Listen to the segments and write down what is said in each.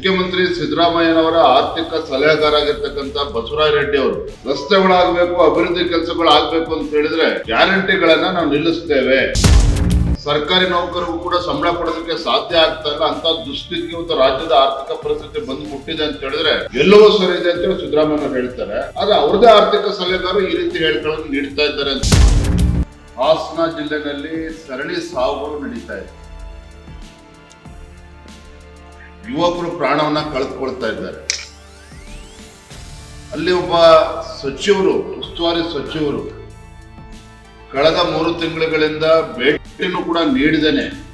ಮುಖ್ಯಮಂತ್ರಿ ಸಿದ್ದರಾಮಯ್ಯನವರ ಆರ್ಥಿಕ ಸಲಹೆಗಾರ ಆಗಿರ್ತಕ್ಕಂಥ ಬಸವರಾಜ ರೆಡ್ಡಿ ಅವರು, ರಸ್ತೆಗಳಾಗಬೇಕು, ಅಭಿವೃದ್ಧಿ ಕೆಲಸಗಳು ಆಗಬೇಕು ಅಂತ ಹೇಳಿದ್ರೆ ಗ್ಯಾರಂಟಿಗಳನ್ನ ನಾವು ನಿಲ್ಲಿಸ್ತೇವೆ. ಸರ್ಕಾರಿ ನೌಕರಿಗೂ ಕೂಡ ಸಂಬಳ ಕೊಡೋದಕ್ಕೆ ಸಾಧ್ಯ ಆಗ್ತಾ ಇಲ್ಲ. ಅಂತ ದುಸ್ಥಿತಿಗೆ ಇವತ್ತು ರಾಜ್ಯದ ಆರ್ಥಿಕ ಪರಿಸ್ಥಿತಿ ಬಂದು ಮುಟ್ಟಿದೆ ಅಂತ ಹೇಳಿದ್ರೆ ಎಲ್ಲವೂ ಸರಿ ಇದೆ ಅಂತ ಹೇಳಿ ಸಿದ್ದರಾಮಯ್ಯ ಹೇಳ್ತಾರೆ. ಆದ್ರೆ ಅವ್ರದೇ ಆರ್ಥಿಕ ಸಲಹೆಗಾರರು ಈ ರೀತಿ ಹೇಳಿಕೆಗಳನ್ನು ನೀಡ್ತಾ ಇದ್ದಾರೆ ಅಂತ. ಹಾಸನ ಜಿಲ್ಲೆನಲ್ಲಿ ಸರಣಿ ಸಾವುಗಳು ನಡೀತಾ ಇದೆ. ಯುವಕರು ಪ್ರಾಣವನ್ನ ಕಳೆದುಕೊಳ್ತಾ ಇದ್ದಾರೆ. ಅಲ್ಲಿ ಒಬ್ಬ ಸಚಿವರು, ಉಸ್ತುವಾರಿ ಸಚಿವರು ಕಳೆದ ಮೂರು ತಿಂಗಳುಗಳಿಂದ ಭೇಟಿಯನ್ನು ಕೂಡ ನೀಡಿದ್ದೇನೆ.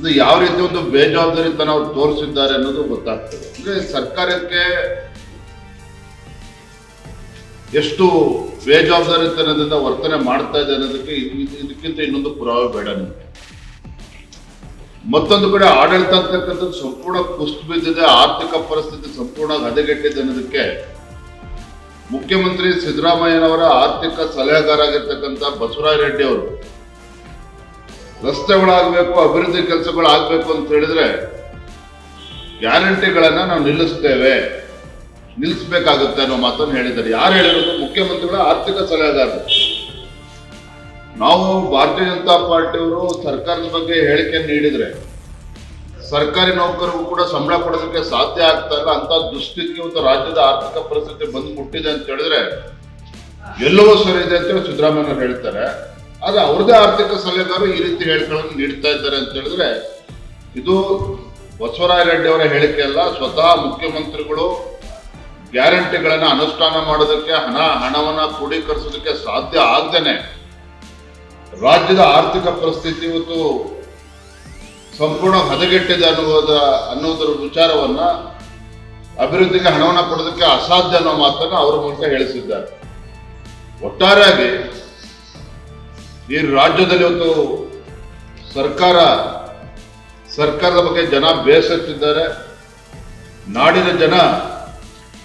ಇದು ಯಾವ ರೀತಿ ಒಂದು ಬೇಜವಾಬ್ದಾರಿತನ ಅವ್ರು ತೋರಿಸಿದ್ದಾರೆ ಅನ್ನೋದು ಗೊತ್ತಾಗ್ತದೆ. ಅಂದ್ರೆ ಸರ್ಕಾರಕ್ಕೆ ಎಷ್ಟು ಬೇಜವಾಬ್ದಾರಿತನದಿಂದ ವರ್ತನೆ ಮಾಡ್ತಾ ಇದೆ ಅನ್ನೋದಕ್ಕೆ ಇದು- ಇದು- ಇದಕ್ಕಿಂತ ಇನ್ನೊಂದು ಪುರಾವೆ ಬೇಡ ನಿಮಗೆ. ಮತ್ತೊಂದು ಕಡೆ ಆಡಳಿತ ಅಂತಕ್ಕಂಥದ್ದು ಸಂಪೂರ್ಣ ಕುಸ್ತು ಬಿದ್ದಿದೆ ಆರ್ಥಿಕ ಪರಿಸ್ಥಿತಿ ಸಂಪೂರ್ಣ ಹದಗೆಟ್ಟಿದೆ ಅನ್ನೋದಕ್ಕೆ ಮುಖ್ಯಮಂತ್ರಿ ಸಿದ್ದರಾಮಯ್ಯನವರ ಆರ್ಥಿಕ ಸಲಹೆಗಾರ ಆಗಿರ್ತಕ್ಕಂಥ ಬಸವರಾಜ ರೆಡ್ಡಿ ಅವರು, ರಸ್ತೆಗಳಾಗಬೇಕು, ಅಭಿವೃದ್ಧಿ ಕೆಲಸಗಳು ಆಗಬೇಕು ಅಂತ ಹೇಳಿದ್ರೆ ಗ್ಯಾರಂಟಿಗಳನ್ನ ನಾವು ನಿಲ್ಲಿಸ್ತೇವೆ. ನಿಲ್ಲಿಸಬೇಕಾಗುತ್ತೆ ಅನ್ನೋ ಮಾತನ್ನು ಹೇಳಿದ್ದಾರೆ. ಯಾರು ಹೇಳಿರೋದು? ಮುಖ್ಯಮಂತ್ರಿಗಳ ಆರ್ಥಿಕ ಸಲಹೆಗಾರರು. ನಾವು ಭಾರತೀಯ ಜನತಾ ಪಾರ್ಟಿಯವರು ಸರ್ಕಾರದ ಬಗ್ಗೆ ಹೇಳಿಕೆ ನೀಡಿದ್ರೆ ಸರ್ಕಾರಿ ನೌಕರರು ಕೂಡ ಸಂಬಳ ಕೊಡೋದಕ್ಕೆ ಸಾಧ್ಯ ಆಗ್ತಾ ಇಲ್ಲ. ಅಂತ ದುಸ್ಥಿತಿಗೆ ಒಂದು ರಾಜ್ಯದ ಆರ್ಥಿಕ ಪರಿಸ್ಥಿತಿ ಬಂದು ಮುಟ್ಟಿದೆ ಅಂತ ಹೇಳಿದ್ರೆ ಎಲ್ಲವೂ ಸರಿ ಇದೆ ಅಂತ ಹೇಳಿ ಸಿದ್ದರಾಮಯ್ಯ ಹೇಳ್ತಾರೆ. ಆದ್ರೆ ಅವ್ರದೇ ಆರ್ಥಿಕ ಸಲಹೆಗಾರರು ಈ ರೀತಿ ಹೇಳಿಕೆಗಳನ್ನು ನೀಡ್ತಾ ಇದ್ದಾರೆ ಅಂತ ಹೇಳಿದ್ರೆ ಇದು ಬಸವರಾಯ ರೆಡ್ಡಿ ಅವರ ಹೇಳಿಕೆ ಅಲ್ಲ. ಸ್ವತಃ ಮುಖ್ಯಮಂತ್ರಿಗಳು ಗ್ಯಾರಂಟಿಗಳನ್ನು ಅನುಷ್ಠಾನ ಮಾಡೋದಕ್ಕೆ ಹಣ, ಹಣವನ್ನ ಕ್ರೋಢೀಕರಿಸೋದಕ್ಕೆ ಸಾಧ್ಯ ಆಗ್ದೇನೆ. ರಾಜ್ಯದ ಆರ್ಥಿಕ ಪರಿಸ್ಥಿತಿ ಇವತ್ತು ಸಂಪೂರ್ಣ ಹದಗೆಟ್ಟಿದೆ ಅನ್ನುವುದ ಅನ್ನುವುದರ ವಿಚಾರವನ್ನ ಅಭಿವೃದ್ಧಿಗೆ ಹಣವನ್ನು ಕೊಡೋದಕ್ಕೆ ಅಸಾಧ್ಯ ಅನ್ನೋ ಮಾತನ್ನ ಅವರ ಮೂಲಕ ಹೇಳಿಸಿದ್ದಾರೆ. ಒಟ್ಟಾರೆಯಾಗಿ ಈ ರಾಜ್ಯದಲ್ಲಿ ಇವತ್ತು ಸರ್ಕಾರ, ಸರ್ಕಾರದ ಬಗ್ಗೆ ಜನ ಬೇಸತ್ತಿದ್ದಾರೆ. ನಾಡಿನ ಜನ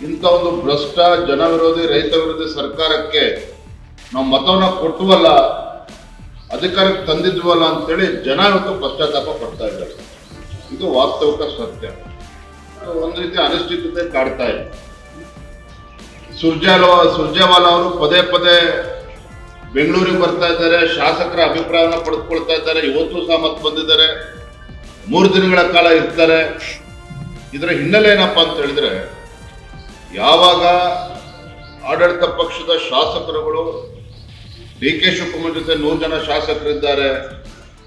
ಇಂಥ ಒಂದು ಭ್ರಷ್ಟ, ಜನ ವಿರೋಧಿ, ರೈತ ವಿರೋಧಿ ಸರ್ಕಾರಕ್ಕೆ ನಾವು ಮತವನ್ನ ಕೊಟ್ಟುವಲ್ಲ ಅಧಿಕಾರಕ್ಕೆ ತಂದಿದ್ವಲ್ಲ ಅಂತೇಳಿ ಜನ ಇವತ್ತು ಪಶ್ಚಾತ್ತಾಪ ಪಡ್ತಾ ಇದ್ದಾರೆ. ಇದು ವಾಸ್ತವಿಕ ಸತ್ಯ. ಒಂದು ರೀತಿ ಅನಿಶ್ಚಿತತೆ ಕಾಡ್ತಾ ಇದೆ. ಸುರ್ಜಾಲ, ಸುರ್ಜೇವಾಲ ಅವರು ಪದೇ ಪದೇ ಬೆಂಗಳೂರಿಗೆ ಬರ್ತಾ ಇದ್ದಾರೆ, ಶಾಸಕರ ಅಭಿಪ್ರಾಯವನ್ನು ಪಡೆದುಕೊಳ್ತಾ ಇದ್ದಾರೆ, ಇವತ್ತು ಸಹ ಬಂದಿದ್ದಾರೆ. ಮೂರು ದಿನಗಳ ಕಾಲ ಇರ್ತಾರೆ. ಇದರ ಹಿನ್ನೆಲೆ ಏನಪ್ಪಾ ಅಂತ ಹೇಳಿದ್ರೆ, ಯಾವಾಗ ಆಡಳಿತ ಪಕ್ಷದ ಶಾಸಕರುಗಳು ಡಿ ಕೆ ಶಿವಕುಮಾರ್ ಜೊತೆ ನೂರು ಜನ ಶಾಸಕರಿದ್ದಾರೆ,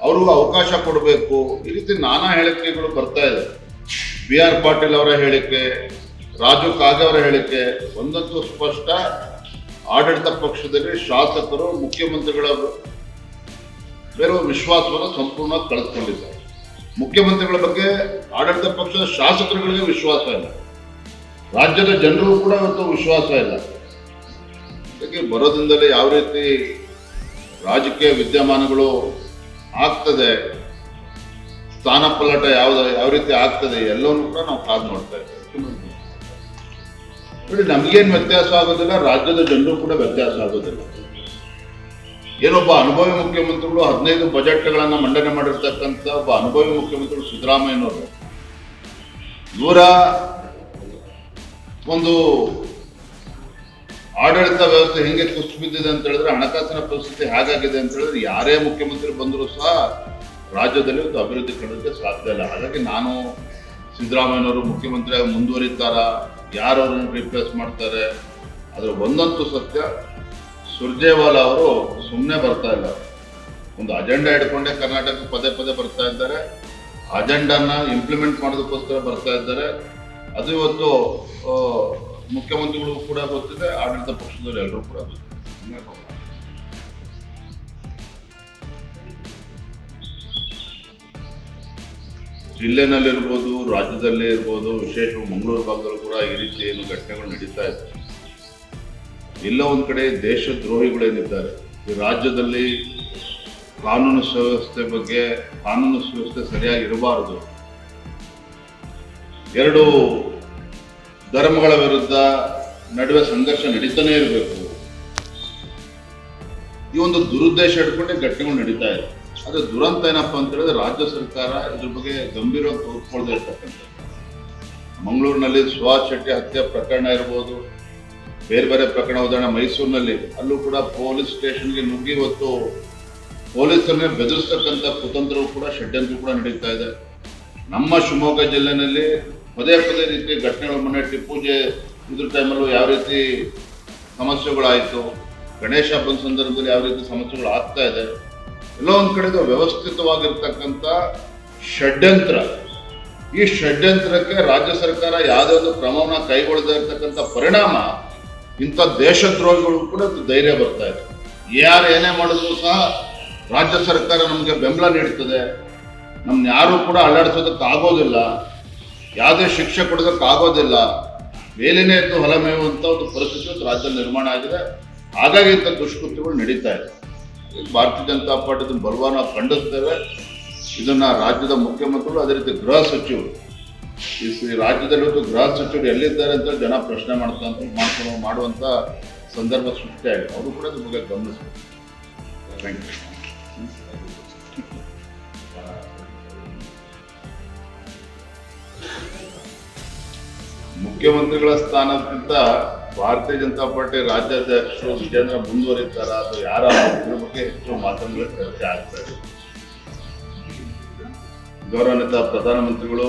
ಅವ್ರಿಗೂ ಅವಕಾಶ ಕೊಡಬೇಕು. ಈ ರೀತಿ ನಾನಾ ಹೇಳಿಕೆಗಳು ಬರ್ತಾ ಇದೆ. ಬಿ ಆರ್ ಪಾಟೀಲ್ ಅವರ ಹೇಳಿಕೆ, ರಾಜು ಕಾಗೆ ಅವರ ಹೇಳಿಕೆ, ಒಂದಂತೂ ಸ್ಪಷ್ಟ. ಆಡಳಿತ ಪಕ್ಷದಲ್ಲಿ ಶಾಸಕರು, ಮುಖ್ಯಮಂತ್ರಿಗಳ ಬೇರೆ ವಿಶ್ವಾಸವನ್ನು ಸಂಪೂರ್ಣ ಕಳೆದುಕೊಂಡಿದ್ದಾರೆ. ಮುಖ್ಯಮಂತ್ರಿಗಳ ಬಗ್ಗೆ ಆಡಳಿತ ಪಕ್ಷದ ಶಾಸಕರುಗಳಿಗೆ ವಿಶ್ವಾಸ ಇಲ್ಲ. ರಾಜ್ಯದ ಜನರಿಗೂ ಕೂಡ ಇವತ್ತು ವಿಶ್ವಾಸ ಇಲ್ಲ. ಹಾಗಾಗಿ ಬರೋದ್ರಿಂದಲೇ ಯಾವ ರೀತಿ ರಾಜಕೀಯ ವಿದ್ಯಮಾನಗಳು ಆಗ್ತದೆ. ಸ್ಥಾನ ಪಲ್ಲಟ ಯಾವ್ದು, ಯಾವ ರೀತಿ ಆಗ್ತದೆ, ಎಲ್ಲವನ್ನೂ ಕೂಡ ನಾವು ಕಾದು ನೋಡ್ತಾ ಇದ್ದೇವೆ. ನೋಡಿ, ನಮಗೇನು ವ್ಯತ್ಯಾಸ ಆಗೋದಿಲ್ಲ, ರಾಜ್ಯದ ಜನರು ಕೂಡ ವ್ಯತ್ಯಾಸ ಆಗೋದಿಲ್ಲ. ಏನೊಬ್ಬ ಅನುಭವಿ ಮುಖ್ಯಮಂತ್ರಿಗಳು ಹದಿನೈದು ಬಜೆಟ್ಗಳನ್ನು ಮಂಡನೆ ಮಾಡಿರ್ತಕ್ಕಂಥ ಒಬ್ಬ ಅನುಭವಿ ಮುಖ್ಯಮಂತ್ರಿಗಳು ಸಿದ್ದರಾಮಯ್ಯನವರು ನೂರ ಒಂದು ಆಡಳಿತ ವ್ಯವಸ್ಥೆ ಹೆಂಗೆ ಕುಸಿದು ಬಿದ್ದಿದೆ ಅಂತ ಹೇಳಿದ್ರೆ ಹಣಕಾಸಿನ ಪರಿಸ್ಥಿತಿ ಹೇಗಾಗಿದೆ ಅಂತ ಹೇಳಿದ್ರೆ ಯಾರೇ ಮುಖ್ಯಮಂತ್ರಿ ಬಂದರೂ ಸಹ ರಾಜ್ಯದಲ್ಲಿ ಒಂದು ಅಭಿವೃದ್ಧಿ ಕಂಡಕ್ಕೆ ಸಾಧ್ಯ ಇಲ್ಲ. ಹಾಗಾಗಿ ನಾನು ಸಿದ್ದರಾಮಯ್ಯನವರು ಮುಖ್ಯಮಂತ್ರಿಯಾಗಿ ಮುಂದುವರಿತಾರ ಯಾರು ಅವ್ರನ್ನ ರಿಪ್ಲೇಸ್ ಮಾಡ್ತಾರೆ ಅದ್ರ ಒಂದಂತೂ ಸತ್ಯ, ಸುರ್ಜೇವಾಲಾ ಅವರು ಸುಮ್ಮನೆ ಬರ್ತಾ ಇಲ್ಲ. ಒಂದು ಅಜೆಂಡಾ ಹಿಡ್ಕೊಂಡೆ ಕರ್ನಾಟಕ ಪದೇ ಪದೇ ಬರ್ತಾ ಇದ್ದಾರೆ. ಅಜೆಂಡಾನ ಇಂಪ್ಲಿಮೆಂಟ್ ಮಾಡೋದಕ್ಕೋಸ್ಕರ ಬರ್ತಾ ಇದ್ದಾರೆ. ಅದು ಇವತ್ತು ಮುಖ್ಯಮಂತ್ರಿಗಳು ಕೂಡ ಗೊತ್ತಿದೆ, ಆಡಳಿತ ಪಕ್ಷದವರು ಎಲ್ಲರೂ ಕೂಡ ಗೊತ್ತಿದೆ. ಜಿಲ್ಲೆನಲ್ಲಿರ್ಬೋದು, ರಾಜ್ಯದಲ್ಲೇ ಇರ್ಬೋದು, ವಿಶೇಷವಾಗಿ ಮಂಗಳೂರು ಭಾಗದಲ್ಲೂ ಕೂಡ ಈ ರೀತಿ ಏನು ಘಟನೆಗಳು ನಡೀತಾ ಇದೆ. ಎಲ್ಲ ಒಂದ್ ಕಡೆ ದೇಶದ್ರೋಹಿಗಳೇನಿದ್ದಾರೆ. ಈ ರಾಜ್ಯದಲ್ಲಿ ಕಾನೂನು ಸುವ್ಯವಸ್ಥೆ ಬಗ್ಗೆ, ಕಾನೂನು ಸುವ್ಯವಸ್ಥೆ ಸರಿಯಾಗಿ ಇರಬಾರದು. ಎರಡು ಧರ್ಮಗಳ ವಿರುದ್ಧ ನಡುವೆ ಸಂಘರ್ಷ ನಡೀತಾನೆ ಇರಬೇಕು. ಈ ಒಂದು ದುರುದ್ದೇಶ ಇಟ್ಕೊಂಡೆ ಘಟನೆಗಳು ನಡೀತಾ ಇದೆ. ಅದು ದುರಂತ ಏನಪ್ಪಾ ಅಂತ ಹೇಳಿದ್ರೆ ರಾಜ್ಯ ಸರ್ಕಾರ ಇದ್ರ ಬಗ್ಗೆ ಗಂಭೀರವಾಗಿ ತೆಗೆದುಕೊಳ್ಳದೆ ಇರ್ತಕ್ಕಂಥದ್ದು. ಮಂಗಳೂರಿನಲ್ಲಿ ಸುಹಾಸ್ ಶೆಟ್ಟಿ ಹತ್ಯೆ ಪ್ರಕರಣ ಇರ್ಬೋದು. ಬೇರೆ ಬೇರೆ ಪ್ರಕರಣ, ಉದಾಹರಣೆ ಮೈಸೂರಿನಲ್ಲಿ. ಅಲ್ಲೂ ಕೂಡ ಪೊಲೀಸ್ ಸ್ಟೇಷನ್ಗೆ ನುಗ್ಗಿ ಇವತ್ತು ಪೊಲೀಸರನ್ನೇ ಬೆದರಿಸ್ತಕ್ಕಂಥ ಕುತಂತ್ರವು ಕೂಡ ಷಡ್ಯಂತ್ರ ಕೂಡ ನಡೀತಾ ಇದೆ. ನಮ್ಮ ಶಿವಮೊಗ್ಗ ಜಿಲ್ಲೆನಲ್ಲಿ ಪದೇ ಪದೇ ರೀತಿ ಘಟನೆಗಳು ಮೊನ್ನೆ ಟಿಪ್ಪೂಜೆ ಇದ್ರ ಟೈಮಲ್ಲೂ ಯಾವ ರೀತಿ ಸಮಸ್ಯೆಗಳಾಯಿತು, ಗಣೇಶ ಹಬ್ಬದ ಸಂದರ್ಭದಲ್ಲಿ ಯಾವ ರೀತಿ ಸಮಸ್ಯೆಗಳು ಆಗ್ತಾ ಇದೆ, ಎಲ್ಲೋ ಒಂದು ಕಡೆಗೆ ವ್ಯವಸ್ಥಿತವಾಗಿರ್ತಕ್ಕಂಥ ಷಡ್ಯಂತ್ರ. ಈ ಷಡ್ಯಂತ್ರಕ್ಕೆ ರಾಜ್ಯ ಸರ್ಕಾರ ಯಾವುದೇ ಒಂದು ಕ್ರಮವನ್ನು ಕೈಗೊಳ್ಳದೇ ಇರತಕ್ಕಂಥ ಪರಿಣಾಮ ಇಂಥ ದೇಶದ್ರೋಹಿಗಳು ಕೂಡ ಧೈರ್ಯ ಬರ್ತಾ ಇದೆ. ಯಾರು ಏನೇ ಮಾಡಿದ್ರು ಸಹ ರಾಜ್ಯ ಸರ್ಕಾರ ನಮಗೆ ಬೆಂಬಲ ನೀಡ್ತದೆ. ನಮ್ಮನ್ನ ಯಾರು ಕೂಡ ಅಲ್ಲಾಡಿಸೋದಕ್ಕೆ ಆಗೋದಿಲ್ಲ ಯಾವುದೇ ಶಿಕ್ಷೆ ಕೊಡೋದಕ್ಕಾಗೋದಿಲ್ಲ ಮೇಲಿನೇ ಎದ್ದು ಹೊಲ ಮೇಯುವಂಥ ಒಂದು ಪರಿಸ್ಥಿತಿ ಒಂದು ರಾಜ್ಯದಲ್ಲಿ ನಿರ್ಮಾಣ ಆಗಿದೆ. ಹಾಗಾಗಿ ಇಂಥ ದುಷ್ಕೃತ್ಯಗಳು ನಡೀತಾ ಇದೆ. ಭಾರತೀಯ ಜನತಾ ಪಾರ್ಟಿ ಇದನ್ನು ಬಲವಾನ ಖಂಡಿಸ್ತೇವೆ ಇದನ್ನು ರಾಜ್ಯದ ಮುಖ್ಯಮಂತ್ರಿಗಳು ಅದೇ ರೀತಿ ಗೃಹ ಸಚಿವರು, ಈ ರಾಜ್ಯದಲ್ಲಿ ಇವತ್ತು ಗೃಹ ಸಚಿವರು ಎಲ್ಲಿದ್ದಾರೆ ಅಂತ ಜನ ಪ್ರಶ್ನೆ ಮಾಡ್ತಂತ ಮಾಡ್ಕೊಂಡು ಮಾಡುವಂಥ ಸಂದರ್ಭ ಸೃಷ್ಟಿಯಾಗಿದೆ ಅವರು ಕೂಡ ನಿಮಗೆ ಗಮನಿಸಬೇಕು. ಥ್ಯಾಂಕ್ ಯು ಮುಖ್ಯಮಂತ್ರಿಗಳ ಸ್ಥಾನಕ್ಕಿಂತ ಭಾರತೀಯ ಜನತಾ ಪಾರ್ಟಿ ರಾಜ್ಯಾಧ್ಯಕ್ಷರು ವಿಜೇಂದ್ರ ಮುಂದುವರಿತಾರ, ಅದು ಯಾರ ಇದ್ರ ಬಗ್ಗೆ ಹೆಚ್ಚು ಮಾತನಾಡಲು ಚರ್ಚೆ ಆಗ್ತಾ ಇದೆ. ಗೌರವಾನ್ವಿತ ಪ್ರಧಾನಮಂತ್ರಿಗಳು,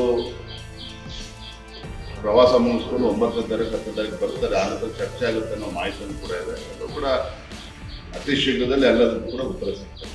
ಪ್ರವಾಸ ಮುಗಿಸ್ಕೊಂಡು ಒಂಬತ್ತನೇ ತಾರೀಕು, ಹತ್ತನೇ ತಾರೀಕು ಬರ್ತಾರೆ ಆ ನಂತರ ಚರ್ಚೆ ಆಗುತ್ತೆ ಅನ್ನೋ ಮಾಹಿತಿಯನ್ನು ಕೂಡ ಇದೆ. ಅದು ಕೂಡ ಅತಿ ಶೀಘ್ರದಲ್ಲಿ ಎಲ್ಲದಕ್ಕೂ ಕೂಡ ಉತ್ತರ ಸಿಗ್ತದೆ.